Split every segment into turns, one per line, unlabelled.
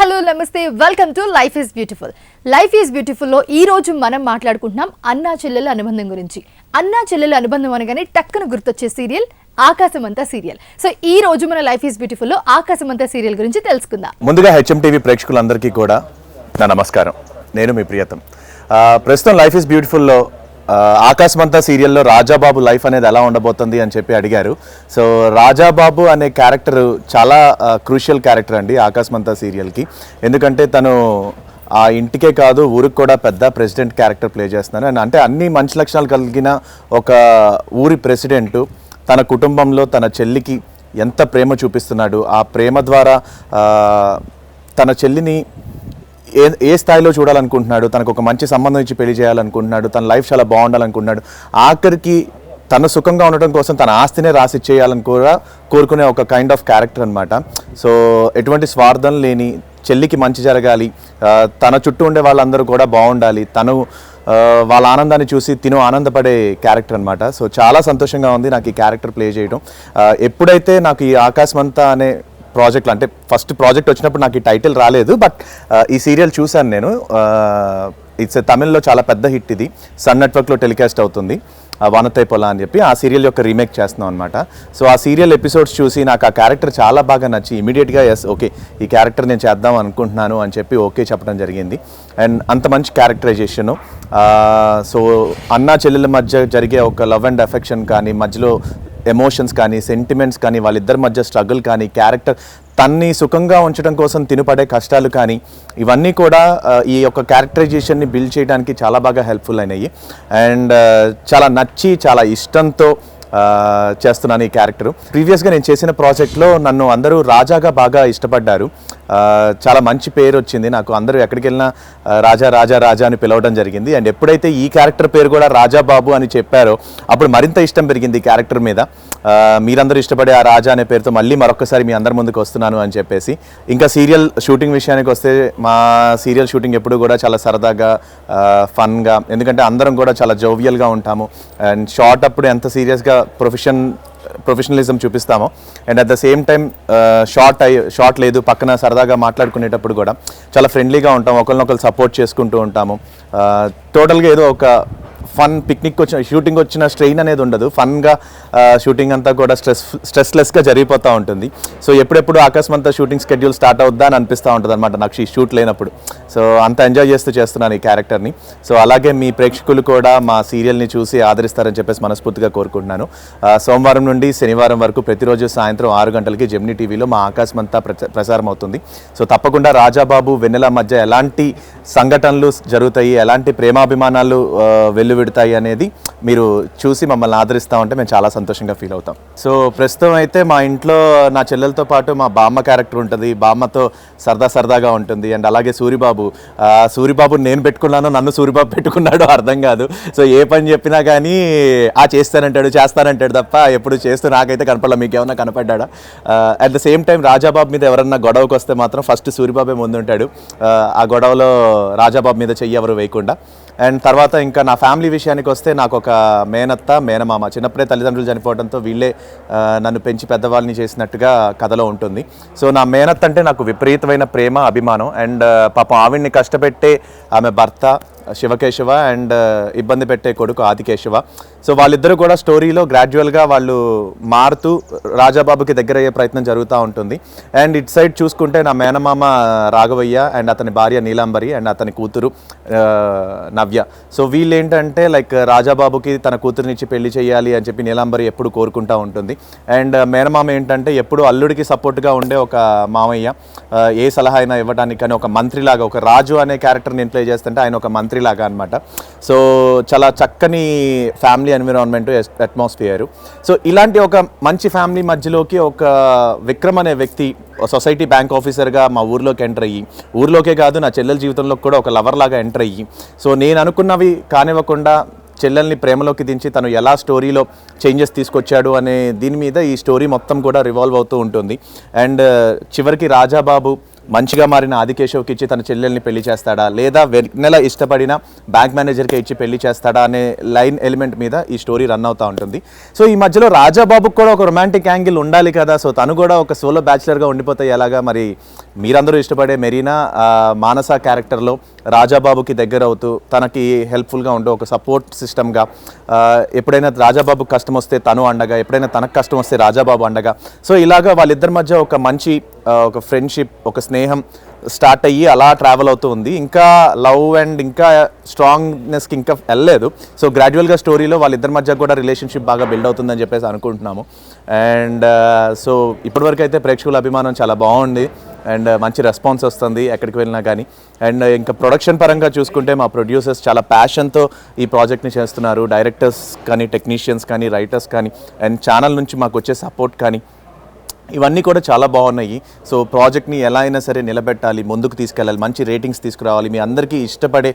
Hello namaste. Welcome to life is beautiful life is బ్యూటిఫుల్లో ఈ రోజు మనం మాట్లాడుకుంటున్నాం అన్నా చెల్లెల అనుబంధం గురించి. అన్నా చెల్లెల అనుబంధం అనగానే టక్కున గుర్తొచ్చే సీరియల్ ఆకాశమంతా సీరియల్. సో ఈ రోజు మన లైఫ్ ఈజ్ బ్యూటిఫుల్లో ఆకాశమంతా సీరియల్ గురించి తెలుసుకుందాం.
ముందుగా హెచ్ఎం టీవీ ప్రేక్షకులందరికీ కూడా నా నమస్కారం. నేను మీ ప్రియతం. ప్రస్తుతం లైఫ్ ఇస్ బ్యూటిఫుల్లో ఆకాశమంతా సీరియల్లో రాజాబాబు లైఫ్ అనేది ఎలా ఉండబోతుంది అని చెప్పి అడిగారు. సో రాజాబాబు అనే క్యారెక్టర్ చాలా క్రూషియల్ క్యారెక్టర్ అండి ఆకాశమంతా సీరియల్కి. ఎందుకంటే తను ఆ ఇంటికే కాదు ఊరికి కూడా పెద్ద ప్రెసిడెంట్ క్యారెక్టర్ ప్లే చేస్తున్నాను అండ్ అంటే అన్ని మంచి లక్షణాలు కలిగిన ఒక ఊరి ప్రెసిడెంట్ తన కుటుంబంలో తన చెల్లికి ఎంత ప్రేమ చూపిస్తున్నాడు. ఆ ప్రేమ ద్వారా తన చెల్లిని ఏ ఏ స్థాయిలో చూడాలనుకుంటున్నాడు? తనకు ఒక మంచి సంబంధం ఇచ్చి పెళ్ళి చేయాలనుకుంటున్నాడు? తన లైఫ్ చాలా బాగుండాలనుకుంటున్నాడు? ఆఖరికి తన సుఖంగా ఉండటం కోసం తన ఆస్తినే రాసి చేయాలని కూడా కోరుకునే ఒక కైండ్ ఆఫ్ క్యారెక్టర్ అనమాట సో ఎటువంటి స్వార్థం లేని చెల్లికి మంచి జరగాలి తన చుట్టూ ఉండే వాళ్ళందరూ కూడా బాగుండాలి తను వాళ్ళ ఆనందాన్ని చూసి తిను ఆనందపడే క్యారెక్టర్ అనమాట సో చాలా సంతోషంగా ఉంది నాకు ఈ క్యారెక్టర్ ప్లే చేయడం ఎప్పుడైతే నాకు ఈ ఆకాశమంతా అనే ప్రాజెక్ట్లో. అంటే ఫస్ట్ ప్రాజెక్ట్ వచ్చినప్పుడు నాకు ఈ టైటిల్ రాలేదు బట్ ఈ సీరియల్ చూశాను నేను. ఇట్స్ తమిళ్ళో చాలా పెద్ద హిట్ ఇది. సన్ నెట్వర్క్లో టెలికాస్ట్ అవుతుంది ఆ వానతై పొల అని చెప్పి. ఆ సీరియల్ యొక్క రీమేక్ చేస్తున్నాం అనమాట సో ఆ సీరియల్ ఎపిసోడ్స్ చూసి నాకు ఆ క్యారెక్టర్ చాలా బాగా నచ్చి ఇమీడియట్గా ఎస్ ఓకే ఈ క్యారెక్టర్ నేను చేద్దాం అనుకుంటున్నాను అని చెప్పి ఓకే చెప్పడం జరిగింది. అండ్ అంత మంచి క్యారెక్టరైజేషను. సో అన్నా చెల్లెల మధ్య జరిగే ఒక లవ్ అండ్ అఫెక్షన్ కానీ మధ్యలో ఎమోషన్స్ కానీ సెంటిమెంట్స్ కానీ వాళ్ళిద్దరి మధ్య స్ట్రగుల్ కానీ క్యారెక్టర్ తన్ని సుఖంగా ఉంచడం కోసం తినుపడే కష్టాలు కానీ ఇవన్నీ కూడా ఈ యొక్క క్యారెక్టరైజేషన్ని బిల్డ్ చేయడానికి చాలా బాగా హెల్ప్ఫుల్ అయినాయి. అండ్ చాలా నచ్చి చాలా ఇష్టంతో చేస్తున్నాను ఈ క్యారెక్టర్ ప్రీవియస్గా నేను చేసిన ప్రాజెక్ట్లో నన్ను అందరూ రాజాగా బాగా ఇష్టపడ్డారు. చాలా మంచి పేరు వచ్చింది. నాకు అందరూ ఎక్కడికి వెళ్ళినా రాజా రాజా రాజా అని పిలవడం జరిగింది. అండ్ ఎప్పుడైతే ఈ క్యారెక్టర్ పేరు కూడా రాజా బాబు అని చెప్పారో అప్పుడు మరింత ఇష్టం పెరిగింది ఈ క్యారెక్టర్ మీద. మీరందరూ ఇష్టపడే ఆ రాజా అనే పేరుతో మళ్ళీ మరొకసారి మీ అందరి ముందుకు వస్తున్నాను అని చెప్పేసి. ఇంకా సీరియల్ షూటింగ్ విషయానికి వస్తే మా సీరియల్ షూటింగ్ ఎప్పుడు కూడా చాలా సరదాగా ఫన్గా ఎందుకంటే అందరం కూడా చాలా జోవియల్గా ఉంటాము. అండ్ షార్ట్ అప్పుడు ఎంత సీరియస్గా profession professionalism చూపిస్తామో. And at the same time short అయ్యి షార్ట్ లేదు పక్కన సరదాగా మాట్లాడుకునేటప్పుడు కూడా చాలా ఫ్రెండ్లీగా ఉంటాం ఒకరినొకరు సపోర్ట్ చేసుకుంటూ ఉంటాము. Uh, టోటల్గా ఏదో ఒక ఫన్ పిక్నిక్ వచ్చిన షూటింగ్ వచ్చిన స్ట్రెయిన్ అనేది ఉండదు. ఫన్గా షూటింగ్ అంతా కూడా స్ట్రెస్ స్ట్రెస్లెస్గా జరిగిపోతూ ఉంటుంది. సో ఎప్పుడెప్పుడు ఆకస్మంతా షూటింగ్ స్కెడ్యూల్ స్టార్ట్ అవుద్దా అని అనిపిస్తూ ఉంటుంది అనమాట నాకు ఈ షూట్ లేనప్పుడు. సో అంత ఎంజాయ్ చేస్తూ చేస్తున్నాను ఈ క్యారెక్టర్ని సో అలాగే మీ ప్రేక్షకులు కూడా మా సీరియల్ని చూసి ఆదరిస్తారని చెప్పేసి మనస్ఫూర్తిగా కోరుకుంటున్నాను. సోమవారం నుండి శనివారం వరకు ప్రతిరోజు సాయంత్రం ఆరు గంటలకి జెమినీ టీవీలో మా ఆకాశమంతా ప్రచ- ప్రసారం అవుతుంది. సో తప్పకుండా రాజాబాబు వెన్నెల మధ్య ఎలాంటి సంఘటనలు జరుగుతాయి ఎలాంటి ప్రేమాభిమానాలు ఆ, విడతాయి అనేది మీరు చూసి మమ్మల్ని ఆదరిస్తూ ఉంటే మేము చాలా సంతోషంగా ఫీల్ అవుతాం. సో ప్రస్తుతం అయితే మా ఇంట్లో నా చెల్లెలతో పాటు మా బామ్మ క్యారెక్టర్ ఉంటుంది. బామ్మతో సరదా సరదాగా ఉంటుంది. అండ్ అలాగే సూరిబాబు. సూరిబాబు నేను పెట్టుకున్నాను నన్ను సూరిబాబు పెట్టుకున్నాడు అర్థం కాదు. సో ఏ పని చెప్పినా కానీ ఆ చేస్తానంటాడు చేస్తానంటాడు తప్ప ఎప్పుడు చేస్తూ నాకైతే కనపడలే. మీకు ఏమన్నా కనపడ్డా at the same time Rajababu మీద ఎవరన్నా గొడవకు వస్తే మాత్రం ఫస్ట్ సూరిబాబే ముందుంటాడు. ఆ గొడవలో రాజాబాబు మీద చెయ్యి ఎవరు వేయకుండా. అండ్ తర్వాత ఇంకా నా ఫ్యామిలీ విషయానికి వస్తే నాకు ఒక మేనత్త మేనమామ చిన్నప్పుడే తల్లిదండ్రులు చనిపోవడంతో వీళ్ళే నన్ను పెంచి పెద్దవాళ్ళని చేసినట్టుగా కథలో ఉంటుంది. సో నా మేనత్త అంటే నాకు విపరీతమైన ప్రేమ అభిమానం. అండ్ పాపం ఆవిడ్ని కష్టపెట్టే ఆమె భర్త శివకేశవ అండ్ uh, ఇబ్బంది పెట్టే కొడుకు ఆదికేశవ. సో వాళ్ళిద్దరూ కూడా స్టోరీలో గ్రాడ్యువల్గా వాళ్ళు మారుతూ రాజాబాబుకి దగ్గర అయ్యే ప్రయత్నం జరుగుతూ ఉంటుంది. అండ్ ఇట్ సైడ్ చూసుకుంటే నా మేనమామ uh, రాఘవయ్య అండ్ అతని భార్య నీలాంబరి అండ్ అతని కూతురు uh, నవ్య. సో వీళ్ళు ఏంటంటే లైక్ రాజాబాబుకి తన కూతురునిచ్చి పెళ్ళి చేయాలి అని చెప్పి నీలాంబరి ఎప్పుడు కోరుకుంటూ ఉంటుంది. అండ్ మేనమామ ఏంటంటే ఎప్పుడు అల్లుడికి సపోర్ట్గా ఉండే ఒక మామయ్య ఏ సలహా అయినా ఇవ్వడానికి కానీ ఒక మంత్రిలాగా ఒక రాజు అనే క్యారెక్టర్ నేను ప్లే చేస్తుంటే ఆయన ఒక మంత్రి లాగా అనమాట సో చాలా చక్కని ఫ్యామిలీ ఎన్విరాన్మెంట్ అట్మాస్ఫియర్. సో ఇలాంటి ఒక మంచి ఫ్యామిలీ మధ్యలోకి ఒక విక్రమ్ అనే వ్యక్తి సొసైటీ బ్యాంక్ ఆఫీసర్గా మా ఊర్లోకి ఎంటర్ అయ్యి ఊర్లోకే కాదు నా చెల్లెల జీవితంలో కూడా ఒక లవర్ లాగా ఎంటర్ అయ్యి సో నేను అనుకున్నవి కానివ్వకుండా చెల్లెల్ని ప్రేమలోకి దించి తను ఎలా స్టోరీలో చేంజెస్ తీసుకొచ్చాడు అనే దీని మీద ఈ స్టోరీ మొత్తం కూడా రివాల్వ్ అవుతూ ఉంటుంది. అండ్ చివరికి రాజాబాబు మంచిగా మారిన ఆదికేశవ్కి ఇచ్చి తన చెల్లెల్ని పెళ్ళి చేస్తాడా? లేదా వెన్నెల ఇష్టపడిన బ్యాంక్ మేనేజర్కి ఇచ్చి పెళ్ళి చేస్తాడా అనే లైన్ ఎలిమెంట్ మీద ఈ స్టోరీ రన్ అవుతూ ఉంటుంది. సో ఈ మధ్యలో రాజాబాబుకి కూడా ఒక రొమాంటిక్ యాంగిల్ ఉండాలి కదా. సో తను కూడా ఒక సోలో బ్యాచులర్గా ఉండిపోతే ఎలాగా మరి మీరందరూ ఇష్టపడే మెరీనా మానస క్యారెక్టర్లో రాజాబాబుకి దగ్గర అవుతూ తనకి హెల్ప్ఫుల్గా ఉండే ఒక సపోర్ట్ సిస్టమ్గా ఎప్పుడైనా రాజాబాబు కష్టం వస్తే తను అండగా ఎప్పుడైనా తనకు కష్టం వస్తే రాజాబాబు అండగా. సో ఇలాగా వాళ్ళిద్దరి మధ్య ఒక మంచి ఒక ఫ్రెండ్షిప్ ఒక స్నేహం స్టార్ట్ అయ్యి అలా ట్రావెల్ అవుతూ ఉంది. ఇంకా లవ్ అండ్ ఇంకా స్ట్రాంగ్నెస్కి ఇంకా వెళ్ళలేదు. సో గ్రాడ్యువల్గా స్టోరీలో వాళ్ళిద్దరి మధ్య కూడా రిలేషన్షిప్ బాగా బిల్డ్ అవుతుందని చెప్పేసి అనుకుంటున్నాము. అండ్ సో ఇప్పటివరకు అయితే ప్రేక్షకుల అభిమానం చాలా బాగుంది. అండ్ మంచి రెస్పాన్స్ వస్తుంది ఎక్కడికి వెళ్ళినా కానీ. అండ్ ఇంకా ప్రొడక్షన్ పరంగా చూసుకుంటే మా ప్రొడ్యూసర్స్ చాలా ప్యాషన్తో ఈ ప్రాజెక్ట్ని చేస్తున్నారు. డైరెక్టర్స్ కానీ టెక్నీషియన్స్ కానీ రైటర్స్ కానీ అండ్ ఛానల్ నుంచి మాకు వచ్చే సపోర్ట్ కానీ ఇవన్నీ కూడా చాలా బాగున్నాయి. సో ప్రాజెక్ట్ని ఎలా అయినా సరే నిలబెట్టాలి ముందుకు తీసుకెళ్ళాలి మంచి రేటింగ్స్ తీసుకురావాలి మీ అందరికీ ఇష్టపడే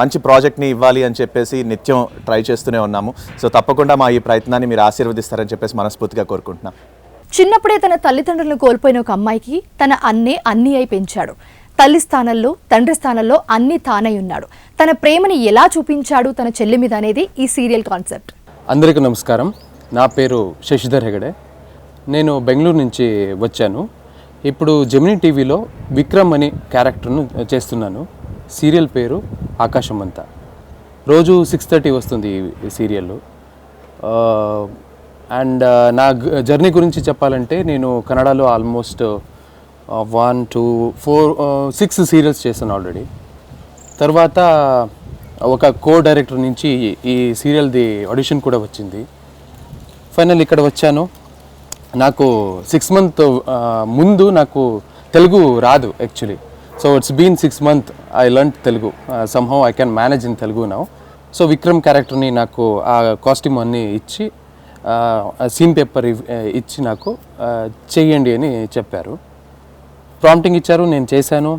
మంచి ప్రాజెక్ట్ని ఇవ్వాలి అని చెప్పేసి నిత్యం ట్రై చేస్తూనే ఉన్నాము. సో తప్పకుండా మా ఈ ప్రయత్నాన్ని మీరు ఆశీర్వదిస్తారని చెప్పేసి మనస్ఫూర్తిగా కోరుకుంటున్నాం.
చిన్నప్పుడే తన తల్లిదండ్రులను కోల్పోయిన ఒక అమ్మాయికి తన అన్నే అన్ని అయి పెంచాడు. తల్లి స్థానంలో తండ్రి స్థానంలో అన్ని తానై ఉన్నాడు. తన ప్రేమని ఎలా చూపించాడు తన చెల్లి మీద అనేది ఈ సీరియల్ కాన్సెప్ట్.
అందరికీ నమస్కారం. నా పేరు శశిధర్ హెగడే. నేను బెంగళూరు నుంచి వచ్చాను. ఇప్పుడు జెమినీ టీవీలో విక్రమ్ అనే క్యారెక్టర్ను చేస్తున్నాను. సీరియల్ పేరు ఆకాశం అంతా రోజు సిక్స్ థర్టీ వస్తుంది ఈ సీరియల్ అండ్ నా జర్నీ గురించి చెప్పాలంటే నేను కన్నడలో almost one two four six serials చేశాను ఆల్రెడీ. తర్వాత ఒక కో డైరెక్టర్ నుంచి ఈ సీరియల్ది ఆడిషన్ కూడా వచ్చింది. ఫైనల్ ఇక్కడ వచ్చాను. నాకు సిక్స్ మంత్ ముందు నాకు తెలుగు రాదు actually so it's been six month I learn Telugu. Somehow I can manage in Telugu now so Vikram క్యారెక్టర్ని నాకు ఆ కాస్ట్యూమ్ అన్నీ ఇచ్చి సీన్ పేపర్ ఇచ్చి నాకు చేయండి అని చెప్పారు. ప్రాంప్టింగ్ ఇచ్చారు నేను చేశాను.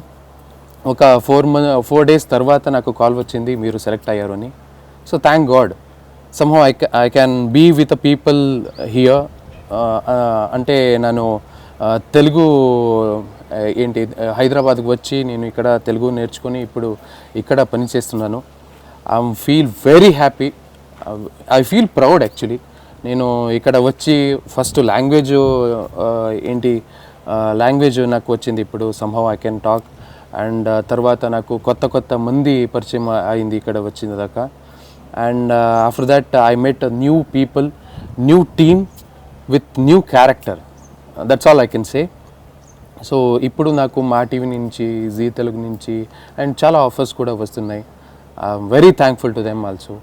ఒక ఫోర్ మంత్ ఫోర్ డేస్ తర్వాత నాకు కాల్ వచ్చింది మీరు సెలెక్ట్ అయ్యారు అని. So thank God somehow I I can be with people here అంటే నేను తెలుగు ఏంటి హైదరాబాద్కి వచ్చి నేను ఇక్కడ తెలుగు నేర్చుకొని ఇప్పుడు ఇక్కడ పని చేస్తున్నాను. I feel very happy. I feel proud actually. నేను ఇక్కడ వచ్చి ఫస్ట్ లాంగ్వేజ్ ఏంటి లాంగ్వేజ్ నాకు వచ్చింది ఇప్పుడు Sambhav I can talk and తర్వాత నాకు కొత్త కొత్త మంది పరిచయం అయింది ఇక్కడ వచ్చిన దాకా. And after that I met new people new team with new character. That's all I can say so ఇప్పుడు నాకు మా టీవీ నుంచి జీ తెలుగు నుంచి అండ్ చాలా ఆఫర్స్ కూడా వస్తున్నాయి. Very thankful to them also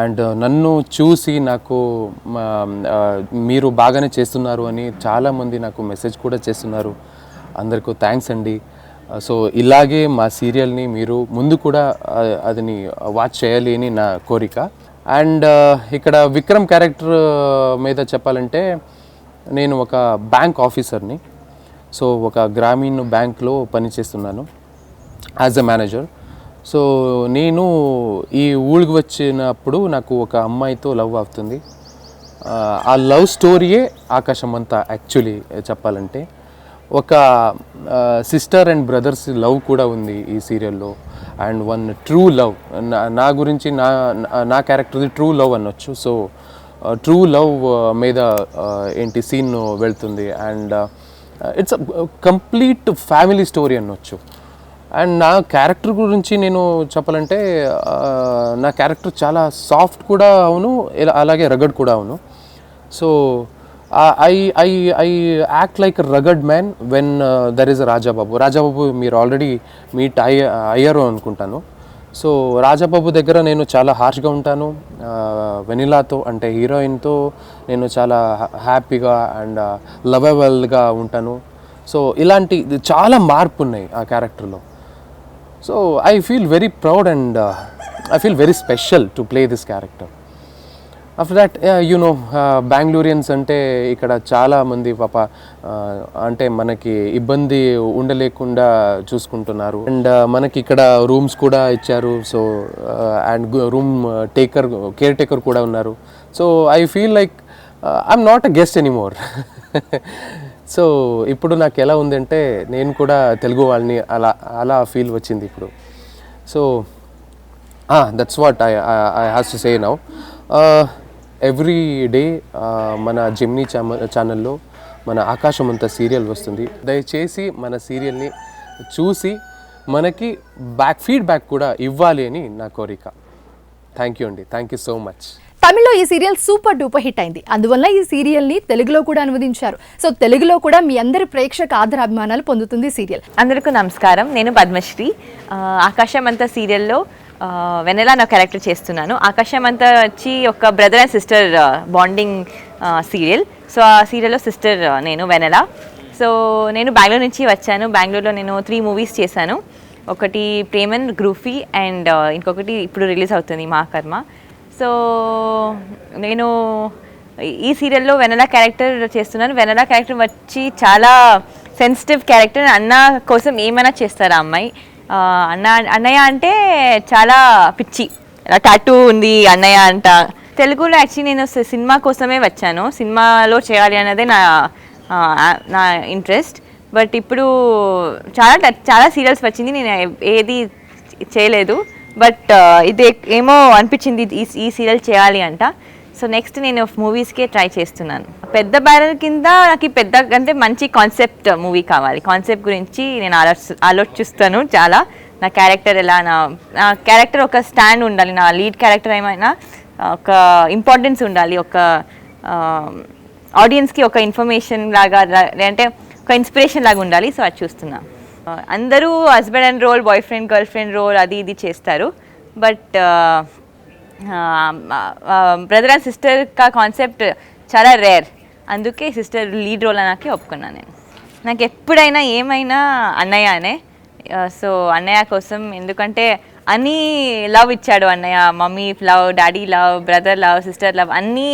and నన్ను చూసి నాకు మా, మీరు బాగానే చేస్తున్నారు అని చాలామంది నాకు మెసేజ్ కూడా చేస్తున్నారు. అందరికీ థ్యాంక్స్ అండి. సో ఇలాగే మా సీరియల్ని మీరు ముందు కూడా అదిని వాచ్ చేయాలి అని నా కోరిక. అండ్ ఇక్కడ విక్రమ్ క్యారెక్టర్ మీద చెప్పాలంటే నేను ఒక బ్యాంక్ ఆఫీసర్ని. సో ఒక గ్రామీణ బ్యాంక్లో పనిచేస్తున్నాను యాజ్ అ మేనేజర్. సో నేను ఈ ఊళ్ళకి వచ్చినప్పుడు నాకు ఒక అమ్మాయితో లవ్ అవుతుంది. ఆ, ఆ లవ్ స్టోరీయే ఆకాశం అంతా యాక్చువల్లీ చెప్పాలంటే. ఒక సిస్టర్ అండ్ బ్రదర్స్ లవ్ కూడా ఉంది ఈ సీరియల్లో. అండ్ వన్ ట్రూ లవ్ నా గురించి నా నా- క్యారెక్టర్ది ట్రూ లవ్ అనొచ్చు. సో ట్రూ లవ్ మీద ఏంటి సీన్ వెళ్తుంది. And it's complete family story అనొచ్చు. అండ్ నా క్యారెక్టర్ గురించి నేను చెప్పాలంటే నా క్యారెక్టర్ చాలా సాఫ్ట్ కూడా అవును ఇలా- అలాగే రగడ్ కూడా అవును. So I I I act like rugged man when there is Rajababu Rajababu మీరు ఆల్రెడీ మీట్ అయ్య అయ్యారు అనుకుంటాను. సో రాజాబాబు దగ్గర నేను చాలా హార్ష్గా ఉంటాను. వెనిలాతో అంటే హీరోయిన్తో నేను చాలా హ్యాపీగా అండ్ లవబుల్గా ఉంటాను. సో ఇలాంటి చాలా మార్పు ఉన్నాయి ఆ క్యారెక్టర్లో so I feel very proud and I feel very special to play this character after that you know Bengalurians అంటే ఇక్కడ చాలా మంది పాప అంటే మనకి ఇబ్బంది ఉండలేకుండా చూసుకుంటున్నారు. అండ్ uh, మనకి ఇక్కడ రూమ్స్ కూడా ఇచ్చారు. So and room taker care taker కూడా ఉన్నారు. So I feel like I'm not a guest anymore so ఇప్పుడు నాకు ఎలా ఉందంటే నేను కూడా తెలుగు వాళ్ళని అలా అలా ఫీల్ వచ్చింది ఇప్పుడు. So that's what I I has to say now every day మన జెమ్నీ ఛానల్లో మన ఆకాశం అంత సీరియల్ వస్తుంది. దయచేసి మన సీరియల్ని చూసి మనకి బ్యాక్ ఫీడ్బ్యాక్ కూడా ఇవ్వాలి అని నా కోరిక. థ్యాంక్ యూ అండి. థ్యాంక్ యూ సో మచ్
తమిళ్ళో ఈ సీరియల్ సూపర్ డూపర్ హిట్ అయింది. అందువల్ల ఈ సీరియల్ని తెలుగులో కూడా అనువదించారు. సో తెలుగులో కూడా మీ అందరి ప్రేక్షక ఆదరాభిమానాలు పొందుతుంది ఈ సీరియల్.
అందరికీ నమస్కారం. నేను పద్మశ్రీ. ఆకాశం అంతా సీరియల్లో వెనెలా నా క్యారెక్టర్ చేస్తున్నాను. ఆకాశం అంతా వచ్చి ఒక brother and sister bonding serial so ఆ సీరియల్లో సిస్టర్ నేను వెనెలా సో నేను బెంగళూరు నుంచి వచ్చాను. బెంగళూరులో నేను త్రీ మూవీస్ చేశాను. ఒకటి ప్రేమన్ గ్రూఫీ అండ్ ఇంకొకటి ఇప్పుడు రిలీజ్ అవుతుంది మా కర్మ. సో నేను ఈ సీరియల్లో వెనలా క్యారెక్టర్ చేస్తున్నాను. వెనలా క్యారెక్టర్ వచ్చి చాలా సెన్సిటివ్ క్యారెక్టర్ అన్న కోసం ఏమైనా చేస్తారు ఆ అమ్మాయి? అన్న అన్నయ్య అంటే చాలా పిచ్చి. టాటూ ఉంది అన్నయ్య అంట. తెలుగులో యాక్చువల్లీ నేను సినిమా కోసమే వచ్చాను. సినిమాలో చేయాలి అన్నదే నా నా ఇంట్రెస్ట్. బట్ ఇప్పుడు చాలా చాలా సీరియల్స్ వచ్చింది. నేను ఏది చేయలేదు. బట్ ఇది ఏమో అనిపించింది ఈ ఈ సీరియల్ చేయాలి అంట. సో నెక్స్ట్ నేను మూవీస్కే ట్రై చేస్తున్నాను. పెద్ద బ్యారల్ కింద నాకు పెద్ద అంటే మంచి కాన్సెప్ట్ మూవీ కావాలి. కాన్సెప్ట్ గురించి నేను ఆలోచి ఆలోచిస్తాను చాలా. నా క్యారెక్టర్ ఎలా నా నా క్యారెక్టర్ ఒక స్టాండ్ ఉండాలి నా లీడ్ క్యారెక్టర్ ఏమైనా ఒక ఇంపార్టెన్స్ ఉండాలి ఒక ఆడియన్స్కి ఒక ఇన్ఫర్మేషన్ లాగా అంటే ఒక ఇన్స్పిరేషన్ లాగా ఉండాలి. సో అది చూస్తున్నా. అందరూ husband and role boyfriend girlfriend role అది ఇది చేస్తారు. బట్ బ్రదర్ అండ్ సిస్టర్ కా కాన్సెప్ట్ చాలా రేర్ అందుకే సిస్టర్ లీడ్ రోల్ అనకి ఒప్పుకున్నాను నేను. నాకు ఎప్పుడైనా ఏమైనా అన్నయ్య అనే సో అన్నయ్య కోసం ఎందుకంటే అన్నీ లవ్ ఇచ్చాడు అన్నయ్య. Mummy love daddy love brother love sister love అన్నీ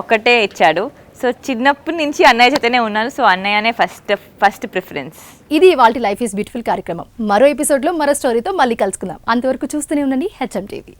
ఒక్కటే ఇచ్చాడు. సో చిన్నప్పటి నుంచి అన్నయ్య చేతనే ఉన్నాను. సో అన్నయ్యనే ఫస్ట్ ఫస్ట్ ప్రిఫరెన్స్
ఇది వాళ్ళ లైఫ్ ఈస్ బ్యూటిఫుల్ కార్యక్రమం. మరో ఎపిసోడ్లో మరో స్టోరీతో మళ్ళీ కలుసుకుందాం. అంతవరకు చూస్తూనే ఉండండి హెచ్ఎం టీవీ